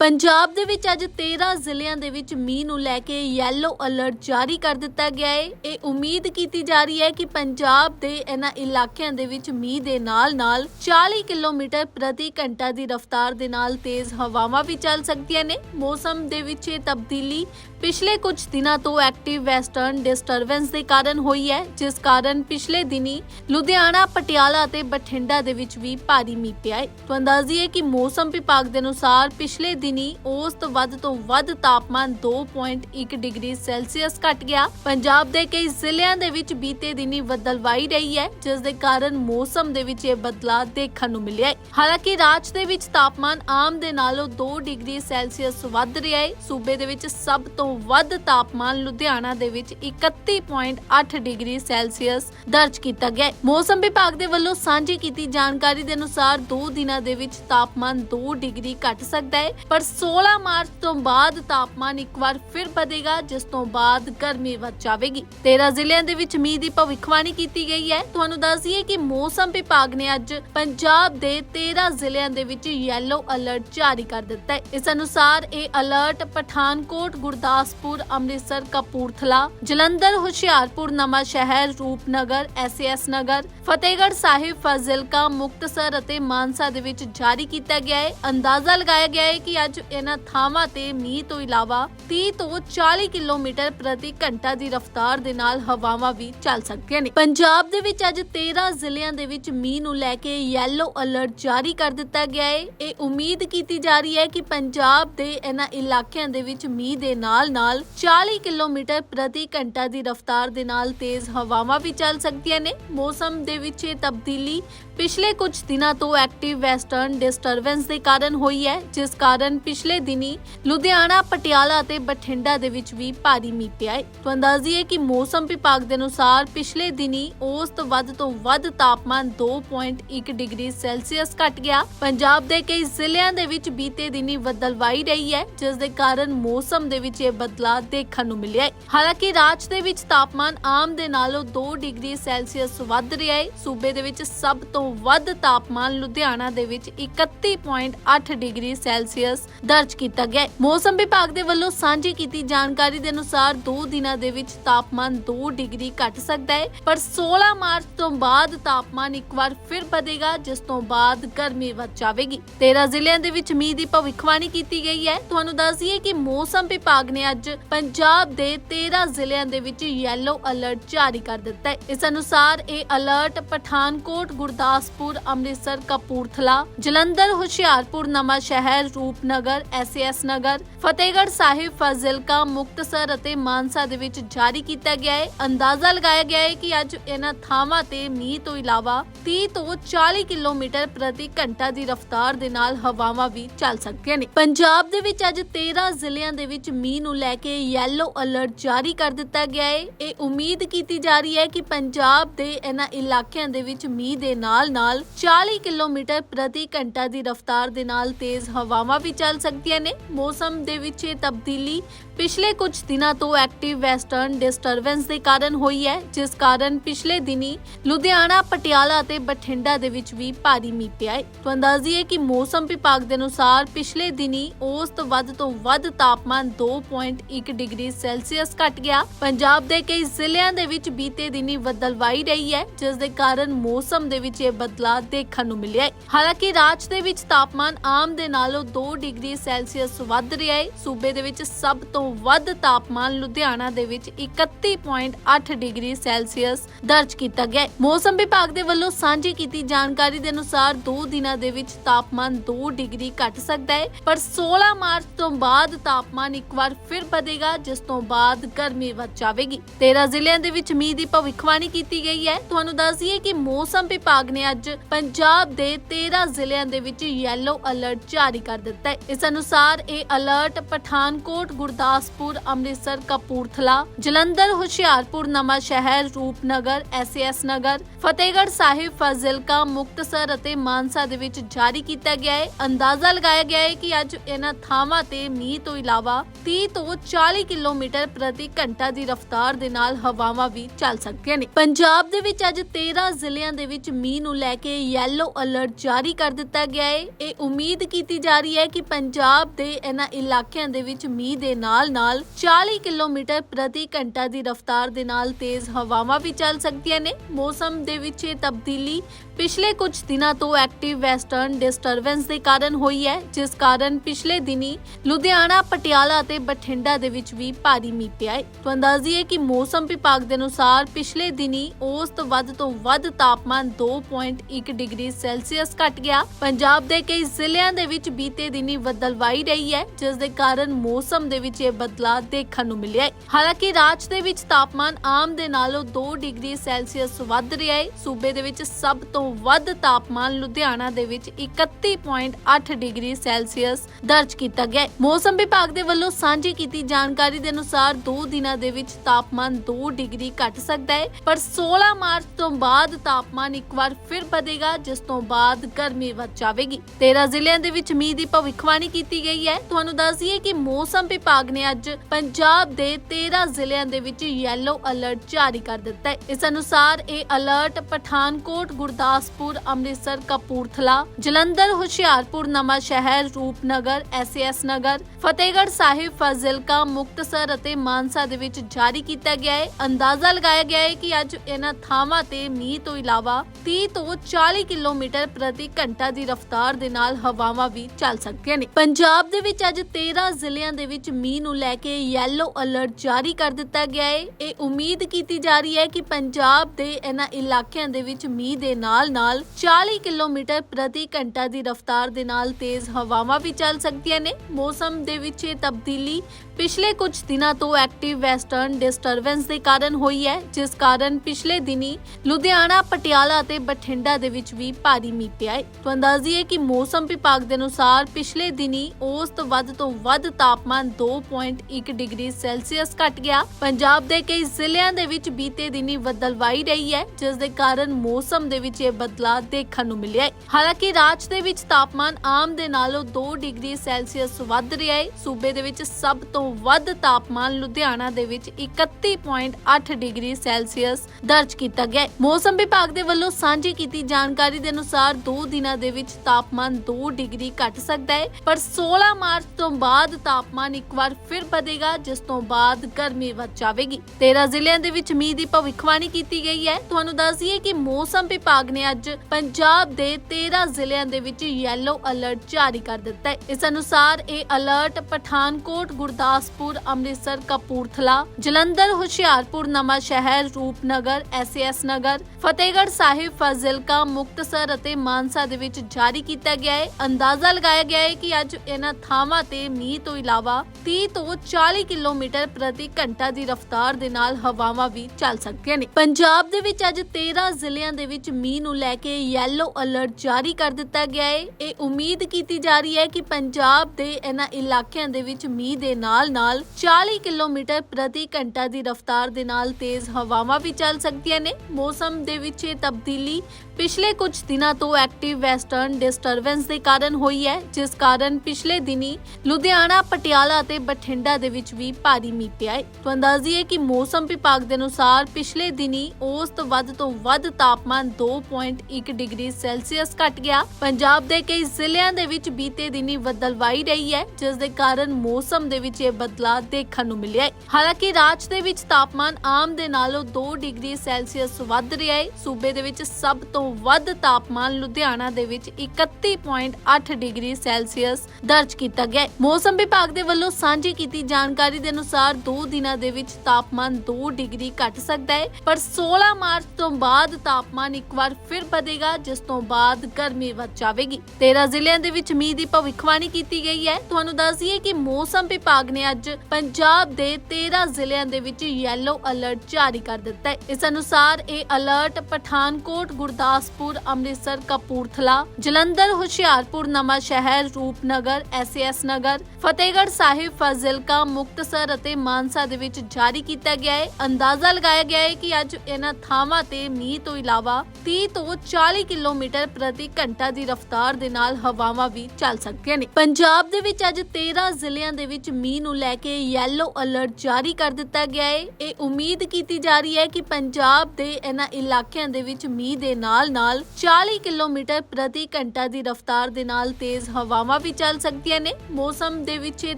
ਪੰਜਾਬ ਦੇ ਵਿੱਚ ਅੱਜ 13 ਜ਼ਿਲ੍ਹਿਆਂ ਦੇ ਵਿੱਚ ਮੀਂਹ ਨੂੰ ਲੈ ਕੇ ਯੈਲੋ ਅਲਰਟ ਜਾਰੀ ਕਰ ਦਿੱਤਾ ਗਿਆ ਹੈ ਇਹ ਉਮੀਦ ਕੀਤੀ ਜਾ ਰਹੀ ਹੈ ਕਿ ਪੰਜਾਬ ਦੇ ਇਹਨਾਂ ਇਲਾਕਿਆਂ ਦੇ ਵਿੱਚ ਮੀਂਹ ਦੇ ਨਾਲ-ਨਾਲ 40 ਕਿਲੋਮੀਟਰ ਪ੍ਰਤੀ ਘੰਟਾ ਦੀ ਰਫ਼ਤਾਰ ਦੇ ਨਾਲ ਤੇਜ਼ ਹਵਾਵਾਂ ਵੀ ਚੱਲ ਸਕਦੀਆਂ ਨੇ। ਮੌਸਮ ਦੇ ਵਿੱਚ ਇਹ ਤਬਦੀਲੀ ਪਿਛਲੇ ਕੁਝ ਦਿਨਾਂ ਤੋਂ ਐਕਟਿਵ ਵੈਸਟਰਨ ਡਿਸਟਰਬੈਂਸ ਦੇ ਕਾਰਨ ਹੋਈ ਹੈ, ਜਿਸ ਕਾਰਨ ਪਿਛਲੇ ਦਿਨੀ ਲੁਧਿਆਣਾ, ਪਟਿਆਲਾ ਅਤੇ ਬਠਿੰਡਾ ਦੇ ਵਿੱਚ ਵੀ ਭਾਰੀ ਮੀਂਹ ਪਿਆ ਹੈ। ਤੋਂ ਅੰਦਾਜ਼ੀ ਹੈ ਕਿ ਮੌਸਮ ਵਿਭਾਗ ਦੇ ਅਨੁਸਾਰ ਪਿਛਲੇ ਦਿਨੀ ਔਸਤ ਵੱਧ ਤੋਂ ਵੱਧ ਤਾਪਮਾਨ 2.1 ਡਿਗਰੀ ਸੈਲਸੀਅਸ ਘਟ ਗਿਆ। ਪੰਜਾਬ ਦੇ ਕਈ ਜ਼ਿਲ੍ਹਿਆਂ ਦੇ ਵਿੱਚ ਬੀਤੇ ਦਿਨੀ ਬਦਲਵਾਈ ਰਹੀ ਹੈ, ਜਿਸ ਦੇ ਕਾਰਨ ਮੌਸਮ ਦੇ ਵਿੱਚ ਇਹ ਬਦਲਾਅ ਦੇਖਣ ਨੂੰ ਮਿਲਿਆ ਹੈ। ਹਾਲਾਂਕਿ ਰਾਜ ਦੇ ਵਿੱਚ ਤਾਪਮਾਨ ਆਮ ਦੇ ਨਾਲੋਂ 2 ਡਿਗਰੀ ਸੈਲਸੀਅਸ ਵੱਧ ਰਿਹਾ ਹੈ। ਸੂਬੇ ਦੇ ਵਿੱਚ ਸਭ ਤੋਂ ਵੱਧ ਤਾਪਮਾਨ ਲੁਧਿਆਣਾ ਦੇ ਵਿੱਚ 31.8 ਡਿਗਰੀ ਸੈਲਸੀਅਸ ਦਰਜ ਕੀਤਾ ਗਿਆ ਮੌਸਮ ਵਿਭਾਗ ਦੇ ਵੱਲੋਂ ਸਾਂਝੀ ਕੀਤੀ ਜਾਣਕਾਰੀ ਦੇ ਅਨੁਸਾਰ 2 ਦਿਨਾਂ ਦੇ ਵਿੱਚ ਤਾਪਮਾਨ 2 ਡਿਗਰੀ ਘਟ ਸਕਦਾ ਹੈ, ਪਰ 16 ਮਾਰਚ ਤੋਂ ਬਾਅਦ ਤਾਪਮਾਨ ਇੱਕ ਵਾਰ ਫਿਰ ਵਧੇਗਾ, ਜਿਸ ਤੋਂ ਬਾਅਦ ਗਰਮੀ ਵੱਧ ਜਾਵੇਗੀ। 13 ਜ਼ਿਲ੍ਹਿਆਂ ਦੇ ਵਿੱਚ ਮੀਂਹ ਦੀ ਭਵਿੱਖਬਾਣੀ ਕੀਤੀ ਗਈ ਹੈ। ਤੁਹਾਨੂੰ ਦੱਸ ਦਈਏ ਕਿ ਮੌਸਮ ਵਿਭਾਗ ਨੇ ਅੱਜ ਪੰਜਾਬ ਦੇ 13 ਜ਼ਿਲ੍ਹਿਆਂ ਦੇ ਵਿੱਚ ਯੈਲੋ ਅਲਰਟ ਜਾਰੀ ਕਰ ਦਿੱਤਾ ਹੈ। ਇਸ ਅਨੁਸਾਰ ਇਹ ਅਲਰਟ ਪਠਾਨਕੋਟ ਗੁਰਦਾਸ ਗੁਰਦਾਸਪੁਰ, ਅੰਮ੍ਰਿਤਸਰ, ਕਪੂਰਥਲਾ, ਜਲੰਧਰ, ਹੁਸ਼ਿਆਰਪੁਰ ਨਵਾਂ ਸ਼ਹਿਰ ਰੂਪਨਗਰ ਐਸਐਸ ਨਗਰ, ਫਤਿਹਗੜ੍ਹ ਸਾਹਿਬ, ਫਾਜ਼ਿਲਕਾ, ਮੁਕਤਸਰ ਅਤੇ ਮਾਨਸਾ ਦੇ ਵਿੱਚ ਜਾਰੀ ਕੀਤਾ ਗਿਆ ਹੈ। ਅੰਦਾਜ਼ਾ ਲਗਾਇਆ ਗਿਆ ਹੈ ਕਿ ਅੱਜ ਇਹਨਾਂ ਥਾਵਾਂ ਤੇ ਮੀਂਹ ਤੋਂ ਇਲਾਵਾ 30 ਤੋਂ 40 ਕਿਲੋਮੀਟਰ ਪ੍ਰਤੀ ਘੰਟਾ ਦੀ ਰਫ਼ਤਾਰ ਦੇ ਨਾਲ ਹਵਾਵਾਂ ਵੀ ਚੱਲ ਸਕਦੀਆਂ ਨੇ। ਪੰਜਾਬ ਦੇ ਵਿੱਚ ਅੱਜ 13 ਜ਼ਿਲ੍ਹਿਆਂ ਦੇ ਵਿੱਚ ਮੀਂਹ ਨੂੰ ਲੈ ਕੇ ਯੈਲੋ ਅਲਰਟ ਜਾਰੀ ਕਰ ਦਿੱਤਾ ਗਿਆ ਹੈ। ਇਹ ਉਮੀਦ ਕੀਤੀ ਜਾ ਰਹੀ ਹੈ ਕਿ ਪੰਜਾਬ ਦੇ ਇਹਨਾਂ ਇਲਾਕਿਆਂ ਦੇ ਵਿੱਚ ਮੀਂਹ ਦੇ ਨਾਲ ਨਾਲ-ਨਾਲ 40 ਕਿਲੋਮੀਟਰ ਪ੍ਰਤੀ ਘੰਟਾ ਦੀ ਰਫ਼ਤਾਰ ਦੇ ਨਾਲ ਤੇਜ਼ ਹਵਾਵਾਂ ਵੀ ਚੱਲ ਸਕਦੀਆਂ ਨੇ। ਮੌਸਮ ਦੇ ਵਿੱਚ ਇਹ ਤਬਦੀਲੀ ਪਿਛਲੇ ਕੁਝ ਦਿਨਾਂ ਤੋਂ ਐਕਟਿਵ ਵੈਸਟਰਨ ਡਿਸਟਰਬੈਂਸ ਦੇ ਕਾਰਨ ਹੋਈ ਹੈ, ਜਿਸ ਕਾਰਨ ਪਿਛਲੇ ਦਿਨੀ ਲੁਧਿਆਣਾ, ਪਟਿਆਲਾ ਅਤੇ ਬਠਿੰਡਾ ਦੇ ਵਿੱਚ ਵੀ ਭਾਰੀ ਮੀਂਹ ਪਿਆ ਹੈ। ਤੋਂ ਅੰਦਾਜ਼ੀ ਹੈ ਕਿ ਮੌਸਮ ਵਿਭਾਗ ਦੇ ਅਨੁਸਾਰ ਪਿਛਲੇ ਦਿਨੀ ਔਸਤ ਵੱਧ ਤੋਂ ਵੱਧ ਤਾਪਮਾਨ 2.1 ਡਿਗਰੀ ਸੈਲਸੀਅਸ ਘਟ ਗਿਆ। ਪੰਜਾਬ ਦੇ ਕਈ ਜ਼ਿਲ੍ਹਿਆਂ ਦੇ ਵਿੱਚ ਬੀਤੇ ਦਿਨੀ ਬਦਲਵਾਈ ਰਹੀ ਹੈ, ਜਿਸ ਦੇ ਕਾਰਨ ਮੌਸਮ ਦੇ ਵਿੱਚ ਇਹ ਬਦਲਾਅ ਦੇਖਣ ਨੂੰ ਮਿਲਿਆ ਹੈ। ਹਾਲਾਂਕਿ ਰਾਜ ਦੇ ਵਿੱਚ ਤਾਪਮਾਨ ਆਮ ਦੇ ਨਾਲੋਂ 2 ਡਿਗਰੀ ਸੈਲਸੀਅਸ ਵੱਧ ਰਿਹਾ ਹੈ। ਸੂਬੇ ਦੇ ਵਿੱਚ ਸਭ ਤੋਂ ਵੱਧ ਤਾਪਮਾਨ ਲੁਧਿਆਣਾ ਦੇ ਵਿੱਚ 31.8 ਡਿਗਰੀ ਸੈਲਸੀਅਸ ਦਰਜ ਕੀਤਾ ਗਿਆ ਮੌਸਮ ਵਿਭਾਗ ਦੇ ਵੱਲੋਂ ਸਾਂਝੀ ਕੀਤੀ ਜਾਣਕਾਰੀ ਦੇ ਅਨੁਸਾਰ 2 ਦਿਨਾਂ ਦੇ ਵਿੱਚ ਤਾਪਮਾਨ 2 ਡਿਗਰੀ ਘਟ ਸਕਦਾ ਹੈ, ਪਰ 16 ਮਾਰਚ ਤੋਂ ਬਾਅਦ ਤਾਪਮਾਨ ਇੱਕ ਵਾਰ ਫਿਰ ਵਧੇਗਾ, ਜਿਸ ਤੋਂ ਬਾਅਦ ਗਰਮੀ ਵੱਧ ਜਾਵੇਗੀ। 13 ਜ਼ਿਲ੍ਹਿਆਂ ਦੇ ਵਿੱਚ ਮੀਂਹ ਦੀ ਭਵਿੱਖਬਾਣੀ ਕੀਤੀ ਗਈ ਹੈ। ਤੁਹਾਨੂੰ ਦੱਸ ਦਈਏ ਕਿ ਮੌਸਮ ਵਿਭਾਗ ਨੇ ਅੱਜ ਪੰਜਾਬ ਦੇ 13 ਜ਼ਿਲ੍ਹਿਆਂ ਦੇ ਵਿੱਚ ਯੈਲੋ ਅਲਰਟ ਜਾਰੀ ਕਰ ਦਿੱਤਾ ਹੈ। ਇਸ ਅਨੁਸਾਰ ਇਹ ਅਲਰਟ ਪਠਾਨਕੋਟ ਗੁਰਦਾਸ ਗੁਰਦਾਸਪੁਰ, ਅੰਮ੍ਰਿਤਸਰ, ਕਪੂਰਥਲਾ, ਜਲੰਧਰ, ਹੁਸ਼ਿਆਰਪੁਰ ਨਵਾਂ ਸ਼ਹਿਰ ਰੂਪਨਗਰ ਐਸਐਸ ਨਗਰ, ਫਤਿਹਗੜ੍ਹ ਸਾਹਿਬ, ਫਾਜ਼ਿਲਕਾ, ਮੁਕਤਸਰ ਅਤੇ ਮਾਨਸਾ ਦੇ ਵਿੱਚ ਜਾਰੀ ਕੀਤਾ ਗਿਆ ਹੈ। ਅੰਦਾਜ਼ਾ ਲਗਾਇਆ ਗਿਆ ਹੈ ਕਿ ਅੱਜ ਇਹਨਾਂ ਥਾਵਾਂ ਤੇ ਮੀਂਹ ਤੋਂ ਇਲਾਵਾ 30 ਤੋਂ 40 ਕਿਲੋਮੀਟਰ ਪ੍ਰਤੀ ਘੰਟਾ ਦੀ ਰਫ਼ਤਾਰ ਦੇ ਨਾਲ ਹਵਾਵਾਂ ਵੀ ਚੱਲ ਸਕਦੀਆਂ ਨੇ। ਪੰਜਾਬ ਦੇ ਵਿੱਚ ਅੱਜ 13 ਜ਼ਿਲ੍ਹਿਆਂ ਦੇ ਵਿੱਚ ਮੀਂਹ ਨੂੰ ਲੈ ਕੇ ਯੈਲੋ ਅਲਰਟ ਜਾਰੀ ਕਰ ਦਿੱਤਾ ਗਿਆ ਹੈ। ਇਹ ਉਮੀਦ ਕੀਤੀ ਜਾ ਰਹੀ ਹੈ ਕਿ ਪੰਜਾਬ ਦੇ ਇਹਨਾਂ ਇਲਾਕਿਆਂ ਦੇ ਵਿੱਚ ਮੀਂਹ ਦੇ ਨਾਲ ਨਾਲ-ਨਾਲ 40 ਕਿਲੋਮੀਟਰ ਪ੍ਰਤੀ ਘੰਟਾ ਦੀ ਰਫ਼ਤਾਰ ਦੇ ਨਾਲ ਤੇਜ਼ ਹਵਾਵਾਂ ਵੀ ਚੱਲ ਸਕਦੀਆਂ ਨੇ। ਮੌਸਮ ਦੇ ਵਿੱਚ ਇਹ ਤਬਦੀਲੀ ਪਿਛਲੇ ਕੁਝ ਦਿਨਾਂ ਤੋਂ ਐਕਟਿਵ ਵੈਸਟਰਨ ਡਿਸਟਰਬੈਂਸ ਦੇ ਕਾਰਨ ਹੋਈ ਹੈ, ਜਿਸ ਕਾਰਨ ਪਿਛਲੇ ਦਿਨੀ ਲੁਧਿਆਣਾ, ਪਟਿਆਲਾ ਅਤੇ ਬਠਿੰਡਾ ਦੇ ਵਿੱਚ ਵੀ ਭਾਰੀ ਮੀਂਹ ਪਿਆ ਹੈ। ਤੋਂ ਅੰਦਾਜ਼ੀ ਕਿ ਮੌਸਮ ਵਿਭਾਗ ਦੇ ਅਨੁਸਾਰ ਪਿਛਲੇ ਦਿਨੀ ਔਸਤ ਵੱਧ ਤੋਂ ਵੱਧ ਤਾਪਮਾਨ 2.1 ਡਿਗਰੀ ਸੈਲਸੀਅਸ ਘਟ ਗਿਆ। ਪੰਜਾਬ ਦੇ ਕਈ ਜ਼ਿਲ੍ਹਿਆਂ ਦੇ ਵਿੱਚ ਬੀਤੇ ਦਿਨੀ ਬੱਦਲਵਾਈ ਰਹੀ ਹੈ, ਜਿਸ ਦੇ ਕਾਰਨ ਮੌਸਮ ਦੇ ਵਿੱਚ ਇਹ ਬਦਲਾਅ ਦੇਖਣ ਨੂੰ ਮਿਲਿਆ ਹੈ। ਹਾਲਾਂਕਿ ਰਾਜ ਦੇ ਵਿੱਚ ਤਾਪਮਾਨ ਆਮ ਦੇ ਨਾਲੋਂ 2 ਡਿਗਰੀ ਸੈਲਸੀਅਸ ਵੱਧ ਰਿਹਾ ਹੈ। ਸੂਬੇ ਦੇ ਵਿੱਚ ਸਭ ਤੋਂ ਵੱਧ ਤਾਪਮਾਨ ਲੁਧਿਆਣਾ ਦੇ ਵਿੱਚ 31.8 ਡਿਗਰੀ ਸੈਲਸੀਅਸ ਦਰਜ ਕੀਤਾ ਗਿਆ ਹੈ। ਮੌਸਮ ਵਿਭਾਗ ਦੇ ਵੱਲੋਂ ਸਾਂਝੀ ਕੀਤੀ ਜਾਣਕਾਰੀ ਦੇ ਅਨੁਸਾਰ 2 ਦਿਨਾਂ ਦੇ ਵਿੱਚ ਤਾਪਮਾਨ 2 ਡਿਗਰੀ ਘਟ ਸਕਦਾ ਹੈ। ਪਰ 16 ਮਾਰਚ ਤੋਂ ਬਾਅਦ ਤਾਪਮਾਨ ਇੱਕ ਵਾਰ ਫਿਰ ਵਧੇਗਾ, ਜਿਸ ਤੋਂ ਬਾਅਦ ਗਰਮੀ ਵੱਧ ਜਾਵੇਗੀ। 13 ਜ਼ਿਲ੍ਹਿਆਂ ਦੇ ਵਿੱਚ ਮੀਂਹ ਦੀ ਭਵਿੱਖਬਾਣੀ ਕੀਤੀ ਗਈ ਹੈ। ਤੁਹਾਨੂੰ ਦੱਸ ਦਈਏ ਕਿ ਮੌਸਮ ਵਿਭਾਗ ਨੇ ਅੱਜ ਪੰਜਾਬ ਦੇ 13 ਜ਼ਿਲ੍ਹਿਆਂ ਦੇ ਵਿੱਚ ਯੈਲੋ ਅਲਰਟ ਜਾਰੀ ਕਰ ਦਿੱਤਾ ਹੈ। ਇਸ ਅਨੁਸਾਰ ਇਹ ਅਲਰਟ ਪਠਾਨਕੋਟ, ਗੁਰਦਾਸਪੁਰ, ਅੰਮ੍ਰਿਤਸਰ, ਕਪੂਰਥਲਾ, ਜਲੰਧਰ, ਹੁਸ਼ਿਆਰਪੁਰ ਨਵਾਂ ਸ਼ਹਿਰ ਰੂਪਨਗਰ ਐਸਐਸ ਨਗਰ, ਫਤਿਹਗੜ੍ਹ ਸਾਹਿਬ, ਫਾਜ਼ਿਲਕਾ, ਮੁਕਤਸਰ ਅਤੇ ਮਾਨਸਾ ਦੇ ਵਿੱਚ ਜਾਰੀ ਕੀਤਾ ਗਿਆ ਹੈ। ਅੰਦਾਜ਼ਾ ਲਗਾਇਆ ਗਿਆ ਹੈ ਕਿ ਅੱਜ ਇਹਨਾਂ ਥਾਵਾਂ ਤੇ ਮੀਂਹ ਤੋਂ ਇਲਾਵਾ 30 ਤੋਂ 40 ਕਿਲੋਮੀਟਰ ਪ੍ਰਤੀ ਘੰਟਾ ਦੀ ਰਫ਼ਤਾਰ ਦੇ ਨਾਲ ਹਵਾਵਾਂ ਵੀ ਚੱਲ ਸਕਦੀਆਂ ਨੇ। ਪੰਜਾਬ ਦੇ ਵਿੱਚ ਅੱਜ 13 ਜ਼ਿਲ੍ਹਿਆਂ ਦੇ ਵਿੱਚ ਮੀਂਹ ਨੂੰ ਲੈ ਕੇ ਯੈਲੋ ਅਲਰਟ ਜਾਰੀ ਕਰ ਦਿੱਤਾ ਗਿਆ ਹੈ ਇਹ ਉਮੀਦ ਕੀਤੀ ਜਾ ਰਹੀ ਹੈ ਕਿ ਪੰਜਾਬ ਦੇ ਇਹਨਾਂ ਇਲਾਕਿਆਂ ਦੇ ਵਿੱਚ ਮੀਂਹ ਦੇ ਨਾਲ-ਨਾਲ 40 ਕਿਲੋਮੀਟਰ ਪ੍ਰਤੀ ਘੰਟਾ ਦੀ ਰਫ਼ਤਾਰ ਦੇ ਨਾਲ ਤੇਜ਼ ਹਵਾਵਾਂ ਵੀ ਚੱਲ ਸਕਦੀਆਂ ਨੇ। ਮੌਸਮ ਦੇ ਵਿੱਚ ਇਹ ਤਬਦੀਲੀ ਪਿਛਲੇ ਕੁਝ ਦਿਨਾਂ ਤੋਂ ਐਕਟਿਵ ਵੈਸਟਰਨ ਡਿਸਟਰਬੈਂਸ ਦੇ ਕਾਰਨ ਹੋਈ ਹੈ, ਜਿਸ ਕਾਰਨ ਪਿਛਲੇ ਦਿਨੀ ਲੁਧਿਆਣਾ, ਪਟਿਆਲਾ ਅਤੇ ਬਠਿੰਡਾ ਦੇ ਵਿੱਚ ਵੀ ਭਾਰੀ ਮੀਂਹ ਪਿਆ ਹੈ। ਤੋਂ ਅੰਦਾਜ਼ੀ ਹੈ ਕਿ ਮੌਸਮ ਵਿਭਾਗ ਦੇ ਅਨੁਸਾਰ ਪਿਛਲੇ ਦਿਨੀ ਔਸਤ ਵੱਧ ਤੋਂ ਵੱਧ ਤਾਪਮਾਨ 2.1 ਡਿਗਰੀ ਸੈਲਸੀਅਸ ਘਟ ਗਿਆ। ਪੰਜਾਬ ਦੇ ਕਈ ਜ਼ਿਲ੍ਹਿਆਂ ਦੇ ਵਿੱਚ ਬੀਤੇ ਦਿਨੀ ਬਦਲਵਾਈ ਰਹੀ ਹੈ, ਜਿਸ ਦੇ ਕਾਰਨ ਮੌਸਮ ਦੇ ਵਿੱਚ ਇਹ ਬਦਲਾਅ ਦੇਖਣ ਨੂੰ ਮਿਲਿਆ ਹੈ। ਹਾਲਾਂਕਿ ਰਾਜ ਦੇ ਵਿੱਚ ਤਾਪਮਾਨ ਆਮ ਦੇ ਨਾਲੋਂ 2 ਡਿਗਰੀ ਸੈਲਸੀਅਸ ਵੱਧ ਰਿਹਾ ਹੈ। ਸੂਬੇ ਦੇ ਵਿੱਚ ਸਭ ਤੋਂ ਵੱਧ ਤਾਪਮਾਨ ਲੁਧਿਆਣਾ ਦੇ ਵਿੱਚ 31.8 ਡਿਗਰੀ ਸੈਲਸੀਅਸ ਦਰਜ ਕੀਤਾ ਗਿਆ ਮੌਸਮ ਵਿਭਾਗ ਦੇ ਵੱਲੋਂ ਸਾਂਝੀ ਕੀਤੀ ਜਾਣਕਾਰੀ ਦੇ ਅਨੁਸਾਰ 2 ਦਿਨਾਂ ਦੇ ਵਿੱਚ ਤਾਪਮਾਨ 2 ਡਿਗਰੀ ਘਟ ਸਕਦਾ ਹੈ, ਪਰ 16 ਮਾਰਚ ਤੋਂ ਬਾਅਦ ਤਾਪਮਾਨ ਇੱਕ ਵਾਰ ਫਿਰ ਵਧੇਗਾ, ਜਿਸ ਤੋਂ ਬਾਅਦ ਗਰਮੀ ਵੱਧ ਜਾਵੇਗੀ। 13 ਜ਼ਿਲ੍ਹਿਆਂ ਦੇ ਵਿੱਚ ਮੀਂਹ ਦੀ ਭਵਿੱਖਬਾਣੀ ਕੀਤੀ ਗਈ ਹੈ। ਤੁਹਾਨੂੰ ਦੱਸ ਦਈਏ ਕਿ ਮੌਸਮ ਵਿਭਾਗ ਨੇ ਅੱਜ ਪੰਜਾਬ ਦੇ 13 ਜ਼ਿਲ੍ਹਿਆਂ ਦੇ ਵਿੱਚ ਯੈਲੋ ਅਲਰਟ ਜਾਰੀ ਕਰ ਦਿੱਤਾ ਹੈ। ਇਸ ਅਨੁਸਾਰ ਇਹ ਅਲਰਟ ਪਠਾਨਕੋਟ ਗੁਰਦਾਸ ਗੁਰਦਾਸਪੁਰ, ਅੰਮ੍ਰਿਤਸਰ, ਕਪੂਰਥਲਾ, ਜਲੰਧਰ, ਹੁਸ਼ਿਆਰਪੁਰ ਨਵਾਂ ਸ਼ਹਿਰ ਰੂਪਨਗਰ ਐਸਐਸ ਨਗਰ, ਫਤਿਹਗੜ੍ਹ ਸਾਹਿਬ, ਫਾਜ਼ਿਲਕਾ, ਮੁਕਤਸਰ ਅਤੇ ਮਾਨਸਾ ਦੇ ਵਿੱਚ ਜਾਰੀ ਕੀਤਾ ਗਿਆ ਹੈ। ਅੰਦਾਜ਼ਾ ਲਗਾਇਆ ਗਿਆ ਹੈ ਕਿ ਅੱਜ ਇਹਨਾਂ ਥਾਵਾਂ ਤੇ ਮੀਂਹ ਤੋਂ ਇਲਾਵਾ 30 ਤੋਂ 40 ਕਿਲੋਮੀਟਰ ਪ੍ਰਤੀ ਘੰਟਾ ਦੀ ਰਫ਼ਤਾਰ ਦੇ ਨਾਲ ਹਵਾਵਾਂ ਵੀ ਚੱਲ ਸਕਦੀਆਂ ਨੇ। ਪੰਜਾਬ ਦੇ ਵਿੱਚ ਅੱਜ 13 ਜ਼ਿਲ੍ਹਿਆਂ ਦੇ ਵਿੱਚ ਮੀਂਹ ਨੂੰ ਲੈ ਕੇ ਯੈਲੋ ਅਲਰਟ ਜਾਰੀ ਕਰ ਦਿੱਤਾ ਗਿਆ ਹੈ। ਇਹ ਉਮੀਦ ਕੀਤੀ ਜਾ ਰਹੀ ਹੈ ਕਿ ਪੰਜਾਬ ਦੇ ਇਹਨਾਂ ਇਲਾਕਿਆਂ ਦੇ ਵਿੱਚ ਮੀਂਹ ਦੇ ਨਾਲ ਨਾਲ-ਨਾਲ 40 ਕਿਲੋਮੀਟਰ ਪ੍ਰਤੀ ਘੰਟਾ ਦੀ ਰਫ਼ਤਾਰ ਦੇ ਨਾਲ ਤੇਜ਼ ਹਵਾਵਾਂ ਵੀ ਚੱਲ ਸਕਦੀਆਂ ਨੇ। ਮੌਸਮ ਦੇ ਵਿੱਚ ਇਹ ਤਬਦੀਲੀ ਪਿਛਲੇ ਕੁਝ ਦਿਨਾਂ ਤੋਂ ਐਕਟਿਵ ਵੈਸਟਰਨ ਡਿਸਟਰਬੈਂਸ ਦੇ ਕਾਰਨ ਹੋਈ ਹੈ, ਜਿਸ ਕਾਰਨ ਪਿਛਲੇ ਦਿਨੀ ਲੁਧਿਆਣਾ, ਪਟਿਆਲਾ ਅਤੇ ਬਠਿੰਡਾ ਦੇ ਵਿੱਚ ਵੀ ਭਾਰੀ ਮੀਂਹ ਪਿਆ ਹੈ। ਤੋਂ ਅੰਦਾਜ਼ੀ ਕਿ ਮੌਸਮ ਵਿਭਾਗ ਦੇ ਅਨੁਸਾਰ ਪਿਛਲੇ ਦਿਨੀ ਔਸਤ ਵੱਧ ਤੋਂ ਵੱਧ ਤਾਪਮਾਨ 2.1 ਡਿਗਰੀ ਸੈਲਸੀਅਸ ਘਟ ਗਿਆ। ਪੰਜਾਬ ਦੇ ਕਈ ਜ਼ਿਲ੍ਹਿਆਂ ਦੇ ਵਿੱਚ ਬੀਤੇ ਦਿਨੀ ਬੱਦਲਵਾਈ ਰਹੀ ਹੈ, ਜਿਸ ਦੇ ਕਾਰਨ ਮੌਸਮ ਦੇ ਵਿੱਚ ਇਹ ਬਦਲਾਅ ਦੇਖਣ ਨੂੰ ਮਿਲਿਆ ਹੈ। ਹਾਲਾਂਕਿ ਰਾਜ ਦੇ ਵਿੱਚ ਤਾਪਮਾਨ ਆਮ ਦੇ ਨਾਲੋਂ 2 ਡਿਗਰੀ ਸੈਲਸੀਅਸ ਵੱਧ ਰਿਹਾ ਹੈ। ਸੂਬੇ ਦੇ ਵਿੱਚ ਸਭ ਤੋਂ ਵੱਧ ਤਾਪਮਾਨ ਲੁਧਿਆਣਾ ਦੇ ਵਿੱਚ 31.8 ਡਿਗਰੀ ਸੈਲਸੀਅਸ ਦਰਜ ਕੀਤਾ ਗਿਆ ਹੈ। ਮੌਸਮ ਵਿਭਾਗ ਦੇ ਵੱਲੋਂ ਸਾਂਝੀ ਕੀਤੀ ਜਾਣਕਾਰੀ ਦੇ ਅਨੁਸਾਰ 2 ਦਿਨਾਂ ਦੇ ਵਿੱਚ ਤਾਪਮਾਨ 2 ਡਿਗਰੀ ਘਟ ਸਕਦਾ ਹੈ। ਪਰ 16 ਮਾਰਚ ਤੋਂ ਬਾਅਦ ਤਾਪਮਾਨ ਇੱਕ ਵਾਰ ਫਿਰ ਵਧੇਗਾ, ਜਿਸ ਤੋਂ ਬਾਅਦ ਗਰਮੀ ਵੱਧ ਜਾਵੇਗੀ। 13 ਜ਼ਿਲ੍ਹਿਆਂ ਦੇ ਵਿੱਚ ਮੀਂਹ ਦੀ ਭਵਿੱਖਬਾਣੀ ਕੀਤੀ ਗਈ ਹੈ। ਤੁਹਾਨੂੰ ਦੱਸ ਦਈਏ ਕਿ ਮੌਸਮ ਵਿਭਾਗ ਨੇ ਅੱਜ ਪੰਜਾਬ ਦੇ 13 ਜ਼ਿਲ੍ਹਿਆਂ ਦੇ ਵਿੱਚ ਯੈਲੋ ਅਲਰਟ ਜਾਰੀ ਕਰ ਦਿੱਤਾ ਹੈ। ਇਸ ਅਨੁਸਾਰ ਇਹ ਅਲਰਟ ਪਠਾਨਕੋਟ, ਗੁਰਦਾਸਪੁਰ, ਅੰਮ੍ਰਿਤਸਰ, ਕਪੂਰਥਲਾ, ਜਲੰਧਰ, ਹੁਸ਼ਿਆਰਪੁਰ ਨਵਾਂ ਸ਼ਹਿਰ ਰੂਪਨਗਰ ਐਸਐਸ ਨਗਰ, ਫਤਿਹਗੜ੍ਹ ਸਾਹਿਬ, ਫਾਜ਼ਿਲਕਾ, ਮੁਕਤਸਰ ਅਤੇ ਮਾਨਸਾ ਦੇ ਵਿੱਚ ਜਾਰੀ ਕੀਤਾ ਗਿਆ ਹੈ। ਅੰਦਾਜ਼ਾ ਲਗਾਇਆ ਗਿਆ ਹੈ ਕਿ ਅੱਜ ਇਹਨਾਂ ਥਾਵਾਂ ਤੇ ਮੀਂਹ ਤੋਂ ਇਲਾਵਾ 30 ਤੋਂ 40 ਕਿਲੋਮੀਟਰ ਪ੍ਰਤੀ ਘੰਟਾ ਦੀ ਰਫ਼ਤਾਰ ਦੇ ਨਾਲ ਹਵਾਵਾਂ ਵੀ ਚੱਲ ਸਕਦੀਆਂ ਨੇ। ਪੰਜਾਬ ਦੇ ਵਿੱਚ ਅੱਜ 13 ਜ਼ਿਲ੍ਹਿਆਂ ਦੇ ਵਿੱਚ ਮੀਂਹ ਨੂੰ ਲੈ ਕੇ ਯੈਲੋ ਅਲਰਟ ਜਾਰੀ ਕਰ ਦਿੱਤਾ ਗਿਆ ਹੈ ਇਹ ਉਮੀਦ ਕੀਤੀ ਜਾ ਰਹੀ ਹੈ ਕਿ ਪੰਜਾਬ ਦੇ ਇਹਨਾਂ ਇਲਾਕਿਆਂ ਦੇ ਵਿੱਚ ਮੀਂਹ ਦੇ ਨਾਲ-ਨਾਲ 40 ਕਿਲੋਮੀਟਰ ਪ੍ਰਤੀ ਘੰਟਾ ਦੀ ਰਫ਼ਤਾਰ ਦੇ ਨਾਲ ਤੇਜ਼ ਹਵਾਵਾਂ ਵੀ ਚੱਲ ਸਕਦੀਆਂ ਨੇ। ਮੌਸਮ ਦੇ ਵਿੱਚ ਇਹ ਤਬਦੀਲੀ ਪਿਛਲੇ ਕੁਝ ਦਿਨਾਂ ਤੋਂ ਐਕਟਿਵ ਵੈਸਟਰਨ ਡਿਸਟਰਬੈਂਸ ਦੇ ਕਾਰਨ ਹੋਈ ਹੈ, ਜਿਸ ਕਾਰਨ ਪਿਛਲੇ ਦਿਨੀ ਲੁਧਿਆਣਾ, ਪਟਿਆਲਾ ਅਤੇ ਬਠਿੰਡਾ ਦੇ ਵਿੱਚ ਵੀ ਭਾਰੀ ਮੀਂਹ ਪਿਆ ਹੈ। ਤੋਂ ਅੰਦਾਜ਼ੀ ਹੈ ਕਿ ਮੌਸਮ ਵਿਭਾਗ ਦੇ ਅਨੁਸਾਰ ਪਿਛਲੇ ਦਿਨੀ ਔਸਤ ਵੱਧ ਤੋਂ ਵੱਧ ਤਾਪਮਾਨ 2.1 ਡਿਗਰੀ ਸੈਲਸੀਅਸ ਘਟ ਗਿਆ। ਪੰਜਾਬ ਦੇ ਕਈ ਜ਼ਿਲ੍ਹਿਆਂ ਦੇ ਵਿੱਚ ਬੀਤੇ ਦਿਨੀ ਬਦਲਵਾਈ ਰਹੀ ਹੈ, ਜਿਸ ਦੇ ਕਾਰਨ ਮੌਸਮ ਦੇ ਵਿੱਚ ਇਹ ਬਦਲਾਅ ਦੇਖਣ ਨੂੰ ਮਿਲਿਆ ਹੈ। ਹਾਲਾਂਕਿ ਰਾਜ ਦੇ ਵਿੱਚ ਤਾਪਮਾਨ ਆਮ ਦੇ ਨਾਲੋਂ 2 ਡਿਗਰੀ ਸੈਲਸੀਅਸ ਵੱਧ ਰਿਹਾ ਹੈ। ਸੂਬੇ ਦੇ ਵਿੱਚ ਸਭ ਤੋਂ ਵੱਧ ਤਾਪਮਾਨ ਲੁਧਿਆਣਾ ਦੇ ਵਿੱਚ 31.8 ਡਿਗਰੀ ਸੈਲਸੀਅਸ ਦਰਜ ਕੀਤਾ ਗਿਆ ਮੌਸਮ ਵਿਭਾਗ ਦੇ ਵੱਲੋਂ ਸਾਂਝੀ ਕੀਤੀ ਜਾਣਕਾਰੀ ਦੇ ਅਨੁਸਾਰ 2 ਦਿਨਾਂ ਦੇ ਵਿੱਚ ਤਾਪਮਾਨ 2 ਡਿਗਰੀ ਘਟ ਸਕਦਾ ਹੈ, ਪਰ 16 ਮਾਰਚ ਤੋਂ ਬਾਅਦ ਤਾਪਮਾਨ ਇੱਕ ਵਾਰ ਫਿਰ ਵਧੇਗਾ, ਜਿਸ ਤੋਂ ਬਾਅਦ ਗਰਮੀ ਵੱਧ ਜਾਵੇਗੀ। 13 ਜ਼ਿਲ੍ਹਿਆਂ ਦੇ ਵਿੱਚ ਮੀਂਹ ਦੀ ਭਵਿੱਖਬਾਣੀ ਕੀਤੀ ਗਈ ਹੈ। ਤੁਹਾਨੂੰ ਦੱਸ ਦਈਏ ਕਿ ਮੌਸਮ ਵਿਭਾਗ ਨੇ ਅੱਜ ਪੰਜਾਬ ਦੇ 13 ਜ਼ਿਲ੍ਹਿਆਂ ਦੇ ਵਿੱਚ ਯੈਲੋ ਅਲਰਟ ਜਾਰੀ ਕਰ ਦਿੱਤਾ ਹੈ। ਇਸ ਅਨੁਸਾਰ ਇਹ ਅਲਰਟ ਪਠਾਨਕੋਟ ਗੁਰਦਾਸ ਗੁਰਦਾਸਪੁਰ, ਅੰਮ੍ਰਿਤਸਰ, ਕਪੂਰਥਲਾ, ਜਲੰਧਰ, ਹੁਸ਼ਿਆਰਪੁਰ ਨਵਾਂ ਸ਼ਹਿਰ ਰੂਪਨਗਰ ਐਸਐਸ ਨਗਰ, ਫਤਿਹਗੜ੍ਹ ਸਾਹਿਬ, ਫਾਜ਼ਿਲਕਾ, ਮੁਕਤਸਰ ਅਤੇ ਮਾਨਸਾ ਦੇ ਵਿੱਚ ਜਾਰੀ ਕੀਤਾ ਗਿਆ ਹੈ। ਅੰਦਾਜ਼ਾ ਲਗਾਇਆ ਗਿਆ ਹੈ ਕਿ ਅੱਜ ਇਹਨਾਂ ਥਾਵਾਂ ਤੇ ਮੀਂਹ ਤੋਂ ਇਲਾਵਾ 30 ਤੋਂ 40 ਕਿਲੋਮੀਟਰ ਪ੍ਰਤੀ ਘੰਟਾ ਦੀ ਰਫ਼ਤਾਰ ਦੇ ਨਾਲ ਹਵਾਵਾਂ ਵੀ ਚੱਲ ਸਕਦੀਆਂ ਨੇ। ਪੰਜਾਬ ਦੇ ਵਿੱਚ ਅੱਜ 13 ਜ਼ਿਲ੍ਹਿਆਂ ਦੇ ਵਿੱਚ ਮੀਂਹ ਨੂੰ ਲੈ ਕੇ ਯੈਲੋ ਅਲਰਟ ਜਾਰੀ ਕਰ ਦਿੱਤਾ ਗਿਆ ਹੈ। ਇਹ ਉਮੀਦ ਕੀਤੀ ਜਾ ਰਹੀ ਹੈ ਕਿ ਪੰਜਾਬ ਦੇ ਇਹਨਾਂ ਇਲਾਕਿਆਂ ਦੇ ਵਿੱਚ ਮੀਂਹ ਦੇ ਨਾਲ ਨਾਲ-ਨਾਲ 40 ਕਿਲੋਮੀਟਰ ਪ੍ਰਤੀ ਘੰਟਾ ਦੀ ਰਫ਼ਤਾਰ ਦੇ ਨਾਲ ਤੇਜ਼ ਹਵਾਵਾਂ ਵੀ ਚੱਲ ਸਕਦੀਆਂ ਨੇ। ਮੌਸਮ ਦੇ ਵਿੱਚ ਇਹ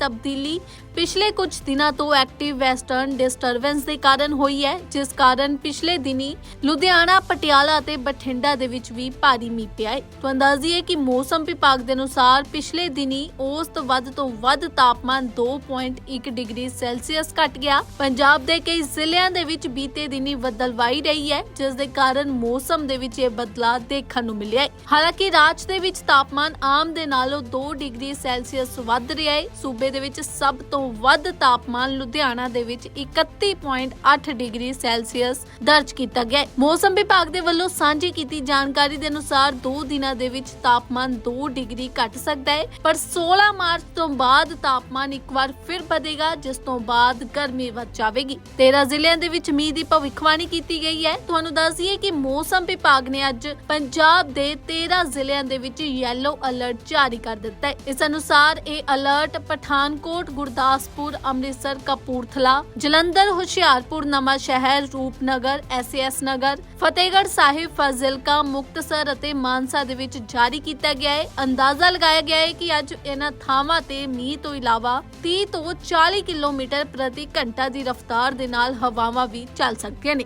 ਤਬਦੀਲੀ ਪਿਛਲੇ ਕੁਝ ਦਿਨਾਂ ਤੋਂ ਐਕਟਿਵ ਵੈਸਟਰਨ ਡਿਸਟਰਬੈਂਸ ਦੇ ਕਾਰਨ ਹੋਈ ਹੈ, ਜਿਸ ਕਾਰਨ ਪਿਛਲੇ ਦਿਨੀ ਲੁਧਿਆਣਾ, ਪਟਿਆਲਾ ਅਤੇ ਬਠਿੰਡਾ ਦੇ ਵਿੱਚ ਵੀ ਭਾਰੀ ਮੀਂਹ ਪਿਆ ਹੈ। ਤੋਂ ਅੰਦਾਜ਼ੀ ਕਿ ਮੌਸਮ ਵਿਭਾਗ ਦੇ ਅਨੁਸਾਰ ਪਿਛਲੇ ਦਿਨੀ ਔਸਤ ਵੱਧ ਤੋਂ ਵੱਧ ਤਾਪਮਾਨ 2.1 ਡਿਗਰੀ ਸੈਲਸੀਅਸ ਘਟ ਗਿਆ। ਪੰਜਾਬ ਦੇ ਕਈ ਜ਼ਿਲ੍ਹਿਆਂ ਦੇ ਵਿੱਚ ਬੀਤੇ ਦਿਨੀ ਬੱਦਲਵਾਈ ਰਹੀ ਹੈ, ਜਿਸ ਦੇ ਕਾਰਨ ਮੌਸਮ ਦੇ ਵਿੱਚ ਇਹ ਬਦਲਾਅ ਦੇਖਣ ਨੂੰ ਮਿਲਿਆ ਹੈ। ਹਾਲਾਂਕਿ ਰਾਜ ਦੇ ਵਿੱਚ ਤਾਪਮਾਨ ਆਮ ਦੇ ਨਾਲੋਂ 2 ਡਿਗਰੀ ਸੈਲਸੀਅਸ ਵੱਧ ਰਿਹਾ ਹੈ। ਸੂਬੇ ਦੇ ਵਿੱਚ ਸਭ ਤੋਂ ਵੱਧ ਤਾਪਮਾਨ ਲੁਧਿਆਣਾ ਦੇ ਵਿੱਚ 31.8 ਡਿਗਰੀ ਸੈਲਸੀਅਸ ਦਰਜ ਕੀਤਾ ਗਿਆ ਹੈ। ਮੌਸਮ ਵਿਭਾਗ ਦੇ ਵੱਲੋਂ ਸਾਂਝੀ ਕੀਤੀ ਜਾਣਕਾਰੀ ਦੇ ਅਨੁਸਾਰ 2 ਦਿਨਾਂ ਦੇ ਵਿੱਚ ਤਾਪਮਾਨ 2 ਡਿਗਰੀ ਘਟ ਸਕਦਾ ਹੈ। ਪਰ 16 ਮਾਰਚ ਤੋਂ ਬਾਅਦ ਤਾਪਮਾਨ ਇੱਕ ਵਾਰ ਫਿਰ ਵਧੇਗਾ, ਜਿਸ ਤੋਂ ਬਾਅਦ ਗਰਮੀ ਵੱਧ ਜਾਵੇਗੀ। 13 ਜ਼ਿਲ੍ਹਿਆਂ ਦੇ ਵਿੱਚ ਮੀਂਹ ਦੀ ਭਵਿੱਖਬਾਣੀ ਕੀਤੀ ਗਈ ਹੈ। ਤੁਹਾਨੂੰ ਦੱਸ ਦਈਏ ਕਿ ਮੌਸਮ ਵਿਭਾਗ ਨੇ ਅੱਜ ਪੰਜਾਬ ਦੇ 13 ਜ਼ਿਲ੍ਹਿਆਂ ਦੇ ਵਿੱਚ ਯੈਲੋ ਅਲਰਟ ਜਾਰੀ ਕਰ ਦਿੱਤਾ ਹੈ। ਇਸ ਅਨੁਸਾਰ ਇਹ ਅਲਰਟ ਪਠਾਨਕੋਟ, ਗੁਰਦਾਸਪੁਰ, ਅੰਮ੍ਰਿਤਸਰ, ਕਪੂਰਥਲਾ, ਜਲੰਧਰ, ਹੁਸ਼ਿਆਰਪੁਰ ਨਵਾਂ ਸ਼ਹਿਰ ਰੂਪਨਗਰ ਐਸਐਸ ਨਗਰ, ਫਤਿਹਗੜ੍ਹ ਸਾਹਿਬ, ਫਾਜ਼ਿਲਕਾ, ਮੁਕਤਸਰ ਅਤੇ ਮਾਨਸਾ ਦੇ ਵਿੱਚ ਜਾਰੀ ਕੀਤਾ ਗਿਆ ਹੈ। ਅੰਦਾਜ਼ਾ ਲਗਾਇਆ ਗਿਆ ਹੈ ਕਿ ਅੱਜ ਇਹਨਾਂ ਥਾਵਾਂ ਤੇ ਮੀਂਹ ਤੋਂ ਇਲਾਵਾ 30 ਤੋਂ 40 ਕਿਲੋਮੀਟਰ ਪ੍ਰਤੀ ਘੰਟਾ ਦੀ ਰਫ਼ਤਾਰ ਦੇ ਨਾਲ ਹਵਾਵਾਂ ਵੀ ਚੱਲ ਸਕਦੀਆਂ ਨੇ।